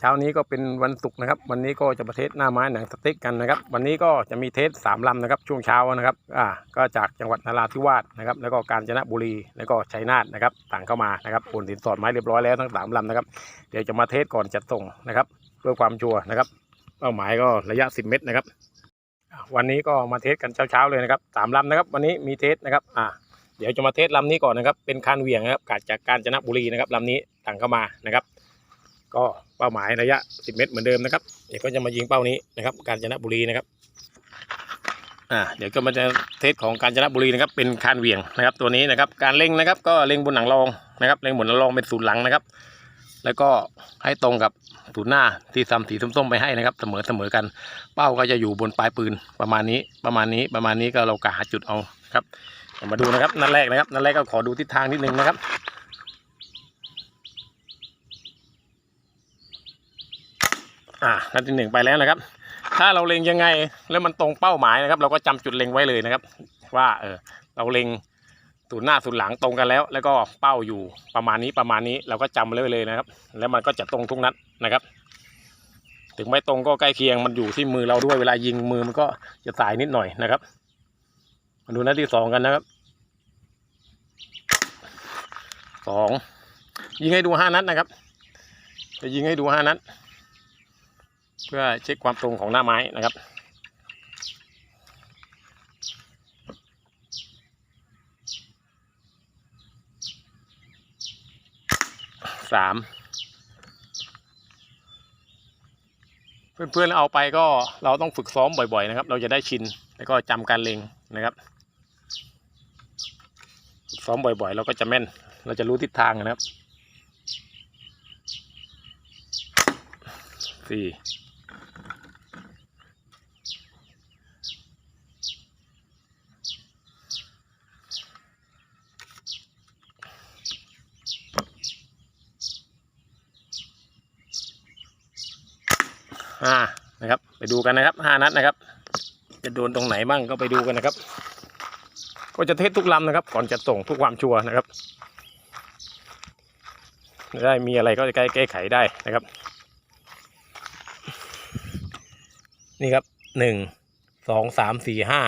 เช้านี้ก็เป็นวันศุกร์นะครับ วันนี้ก็จะประเทศหน้าไม้หนังสติ๊กกันนะครับ วันนี้ก็จะมีเทสสามลำนะครับ ช่วงเช้านะครับอ่าก็จากจังหวัดนราธิวาสนะครับ แล้วก็กาญจนบุรีแล้วก็ชัยนาทนะครับต่างเข้ามานะครับโอนสินสอดไม้เรียบร้อยแล้วทั้งสามลำนะครับเดี๋ยวจะมาเทสก่อนจัดส่งนะครับ เพื่อความชัวร์นะครับเป้าหมายก็ระยะ 10 เมตรนะครับ วันนี้ก็มาเทสกันเช้าๆเลยนะครับสามลำนะครับ วันนี้มีเทสนะครับอ่าเดี๋ยวจะมาเทสลำนี้ก่อนนะครับ เป็นคานเหวี่ยงนะครับกาจากกาญจนบุรีนะครับลำนี้ต่างเข้ามานะครับ ก็เป้าหมายระยะ 10 เมตรเหมือนเดิมนะครับเดี๋ยวก็จะมายิงเป้านี้นะครับกาญจนบุรีนะครับอ่าเดี๋ยวก็มาจะเทสของกาญจนบุรีนะครับเป็นคานเวียงนะครับตัวนี้นะครับการเล็งนะครับ ก็เล็งบนหนังรองนะครับเล็งบนหนังรองเป็นศูนย์หลังนะครับ แล้วก็ให้ตรงกับศูนย์หน้าที่ซ้ำสีส้มๆไปให้นะครับเสมอเสมอกัน เป้าก็จะอยู่บนปลายปืนประมาณนี้ประมาณนี้ประมาณนี้ก็เรากะหาจุดเอาครับมาดูนะครับนัดแรกนะครับนัดแรกก็ขอดูทิศทางนิดนึงนะครับ อ่านัดที่หนึ่งไปแล้วนะครับ ถ้าเราเล็งยังไงแล้วมันตรงเป้าหมายนะครับ เราก็จำจุดเล็งไว้เลยนะครับ ว่าเออเราเล็งศูนย์หน้าศูนย์หลังตรงกันแล้ว แล้วก็เป้าอยู่ประมาณนี้ประมาณนี้เราก็จำไว้เลยนะครับ แล้วมันก็จะตรงทุกนัดนะครับ ถึงไม่ตรงก็ใกล้เคียงมันอยู่ที่มือเราด้วยเวลายิงมือมันก็จะสายนิดหน่อยนะครับมาดูนัดที่สองกันนะครับสองยิงให้ดูห้านัดนะครับจะยิงให้ดูห้านัด เพื่อเช็คความตรงของหน้าไม้นะครับสามเพื่อนๆเอาไปก็เราต้องฝึกซ้อมบ่อยๆนะครับ เราจะได้ชินแล้วก็จำการเล็งนะครับซ้อมบ่อยๆ เราก็จะแม่น เราจะรู้ทิศทางนะครับสี่านะครับ ไปดูกันนะครับห้านัดนะครับ จะโดนตรงไหนบ้างก็ไปดูกันนะครับ ก็จะเทสทุกลำนะครับ ก่อนจะส่งทุกความชัวร์นะครับได้มีอะไรก็จะแก้ไขได้นะครับ นี่ครับหนึ่งสองสามสี่ห้า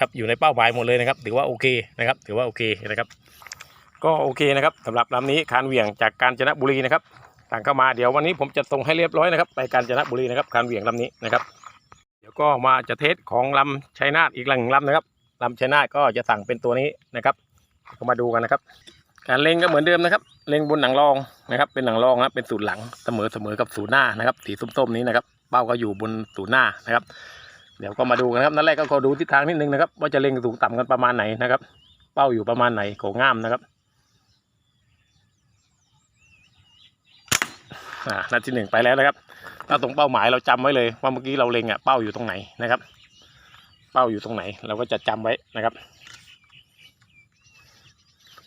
ครับอยู่ในเป้าหมายหมดเลยนะครับ ถือว่าโอเคนะครับ ถือว่าโอเคนะครับ ก็โอเคนะครับสำหรับลำนี้คานเหวี่ยงจากกาญจนบุรีนะครับ ต่างเข้ามาเดี๋ยววันนี้ผมจะส่งให้เรียบร้อยนะครับ ไปกาญจนบุรีนะครับการเหวี่ยงลำนี้นะครับ เดี๋ยวก็มาจะเทสของลำชัยนาทอีกลำหนึ่งลำนะครับลำชัยนาทก็จะสั่งเป็นตัวนี้นะครับก็มาดูกันนะครับ การเล็งก็เหมือนเดิมนะครับ เล็งบนหนังรองนะครับ เป็นหนังรองนะเป็นศูนย์หลังเสมอเสมอกับศูนย์หน้านะครับ สีส้มๆนี้นะครับ เป้าก็อยู่บนศูนย์หน้านะครับ เดี๋ยวก็มาดูกันนะครับ นั่นแรกก็ขอดูทิศทางนิดนึงนะครับ ว่าจะเล็งสูงต่ำกันประมาณไหนนะครับ เป้าอยู่ประมาณไหนโขง่ามนะครับ อ่า นัดที่หนึ่งไปแล้วนะครับถ้าตรงเป้าหมายเราจำไว้เลย ว่าเมื่อกี้เราเล็งอะเป้าอยู่ตรงไหนนะครับ เป้าอยู่ตรงไหน เราก็จะจำไว้นะครับ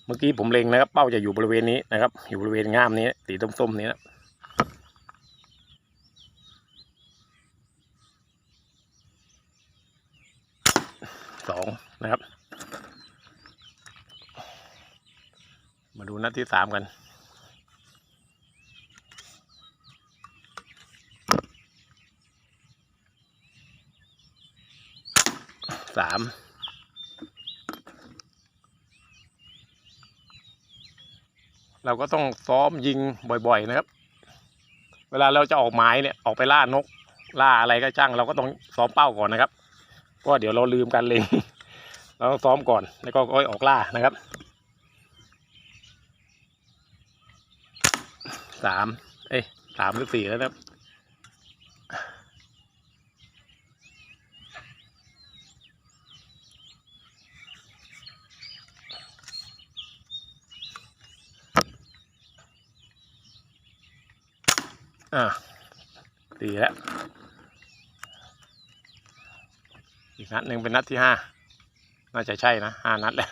เมื่อกี้ผมเล็งนะครับ เป้าจะอยู่บริเวณนี้นะครับ อยู่บริเวณง่ามนี้สีส้มๆนี้นะสองนะครับ มาดูนัดที่สามกัน สามเราก็ต้องซ้อมยิงบ่อย ๆ นะครับ เวลาเราจะออกหมายเนี่ยออกไปล่านก ล่าอะไรก็ช่าง เราก็ต้องซ้อมเป้าก่อนนะครับเพราะเดี๋ยวเราลืมการเล็งเราต้องซ้อมก่อนแล้วก็ค่อยออกล่านะครับสามเอ้ยสามหรือสี่แล้วนะครับ อ่าสี่แล้ว อีกนัดหนึ่งเป็นนัดที่ห้า น่าจะใช่นะห้านัดแล้ว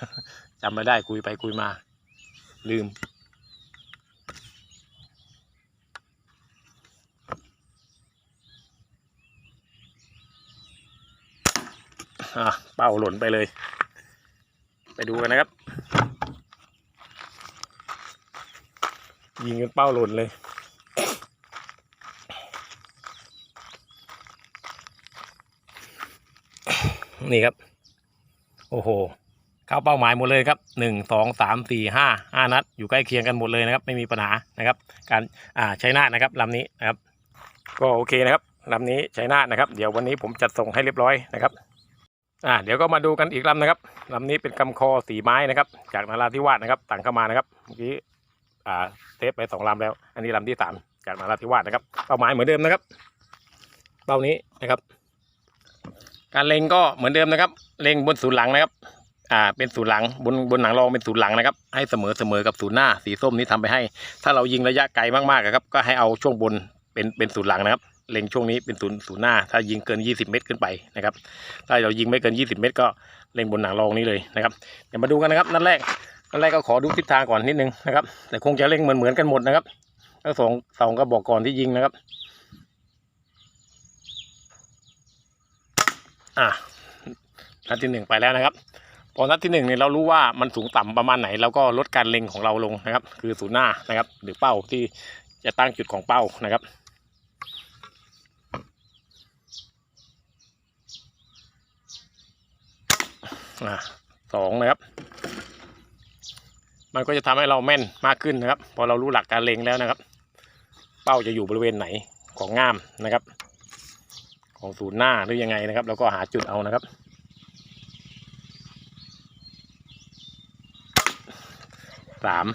จำไม่ได้คุยไปคุยมา ลืมอะเป้าหล่นไปเลย ไปดูกันนะครับ ยิงกันเป้าหล่นเลย นี่ครับ โอ้โห เข้าเป้าหมายหมดเลยครับหนึ่งสองสามสี่ห้าห้านัด อยู่ใกล้เคียงกันหมดเลยนะครับ ไม่มีปัญหานะครับ การอ่าใช้นานะครับลำนี้นะครับ ก็โอเคนะครับลำนี้ใช้นานะครับ เดี๋ยววันนี้ผมจัดส่งให้เรียบร้อยนะครับอ่าเดี๋ยวก็มาดูกันอีกลำนะครับลำนี้เป็นกำคอสีไม้นะครับ จากนาราธิวาสนะครับต่างเข้ามานะครับเมื่อกี้อ่าเทปไปสองลำแล้ว อันนี้ลำที่สามจากนาราธิวาสนะครับเป้าหมายเหมือนเดิมนะครับเป้านี้นะครับ การเล็งก็เหมือนเดิมนะครับ เล็งบนศูนย์หลังนะครับ อ่า เป็นศูนย์หลังบนบนหนังรองเป็นศูนย์หลังนะครับ ให้เสมอเสมอกับศูนย์หน้า สีส้มนี้ทำไปให้ ถ้าเรายิงระยะไกลมากๆอะครับ ก็ให้เอาช่วงบนเป็นเป็นศูนย์หลังนะครับ เล็งช่วงนี้เป็นศูนย์ศูนย์หน้า ถ้ายิงเกิน 20 เมตรขึ้นไปนะครับ ถ้าเรายิงไม่เกิน 20 เมตร ก็เล็งบนหนังรองนี้เลยนะครับ เดี๋ยวมาดูกันนะครับ นัดแรก นัดแรกก็ขอดูทิศทางก่อนนิดนึงนะครับ แต่คงจะเล็งเหมือนเหมือนกันหมดนะครับทั้งสองสองกระบอกก่อนที่ยิงนะครับ อะนัดที่หนึ่งไปแล้วนะครับ พอนัดที่หนึ่งเนี่ยเรารู้ว่ามันสูงต่ำประมาณไหนเราก็ลดการเล็งของเราลงนะครับ คือศูนย์หน้านะครับ หรือเป้าที่จะตั้งจุดของเป้านะครับอะสองนะครับ มันก็จะทำให้เราแม่นมากขึ้นนะครับ พอเรารู้หลักการเล็งแล้วนะครับ เป้าจะอยู่บริเวณไหนของง่ามนะครับ ของศูนย์หน้าหรือยังไงนะครับ แล้วก็หาจุดเอานะครับ สาม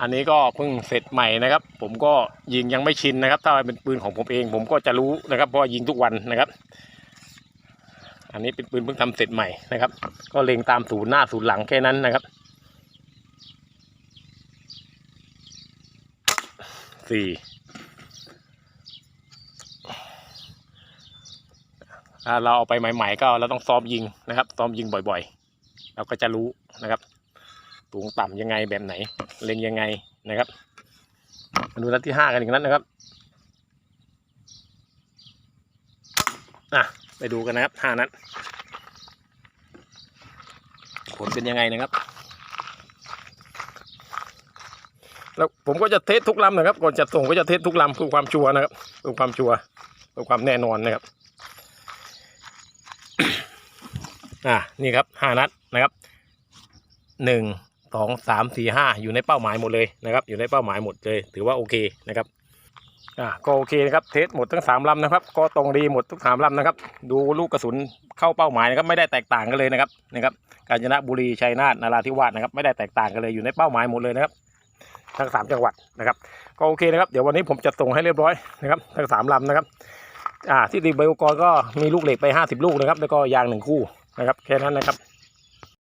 อันนี้ก็เพิ่งเสร็จใหม่นะครับ ผมก็ยิงยังไม่ชินนะครับ ถ้าเป็นปืนของผมเอง ผมก็จะรู้นะครับ เพราะยิงทุกวันนะครับ อันนี้เป็นปืนเพิ่งทำเสร็จใหม่นะครับ ก็เล็งตามศูนย์หน้าศูนย์หลังแค่นั้นนะครับสี่ ถ้าเราเอาไปใหม่ๆ ก็เราต้องซ้อมยิงนะครับซ้อมยิงบ่อยๆ เราก็จะรู้นะครับสูงต่ำยังไงแบบไหน เล็งยังไงนะครับมาดูนัดที่ห้ากันอีกนัดนะครับอะไปดูกันนะครับห้านัดผลเป็นยังไงนะครับ แล้วผมก็จะเทสทุกลำนะครับ ก่อนจะส่งก็จะเทสทุกลำเพื่อความชัวร์นะครับเพื่อความชัวร์เพื่อความแน่นอนนะครับ อ่านี่ครับห้านัดนะครับหนึ่งสองสามสี่ห้าอยู่ในเป้าหมายหมดเลยนะครับ อยู่ในเป้าหมายหมดเลย ถือว่าโอเคนะครับอ่าก็โอเคนะครับเทสหมดทั้งสามลำนะครับ ก็ตรงดีหมดทุกสามลำนะครับ ดูลูกกระสุนเข้าเป้าหมายนะครับ ไม่ได้แตกต่างกันเลยนะครับนะครับ กาญจนบุรีชัยนาทนาราธิวาสนะครับ ไม่ได้แตกต่างกันเลยอยู่ในเป้าหมายหมดเลยนะครับทั้งสามจังหวัดนะครับก็โอเคนะครับเดี๋ยววันนี้ผมจะส่งให้เรียบร้อยนะครับทั้งสามลำนะครับอ่าที่ดีเบลกรก็มีลูกเหล็กไปห้าสิบลูกนะครับ แล้วก็ยางหนึ่งคู่ นะครับแค่นั้นนะครับ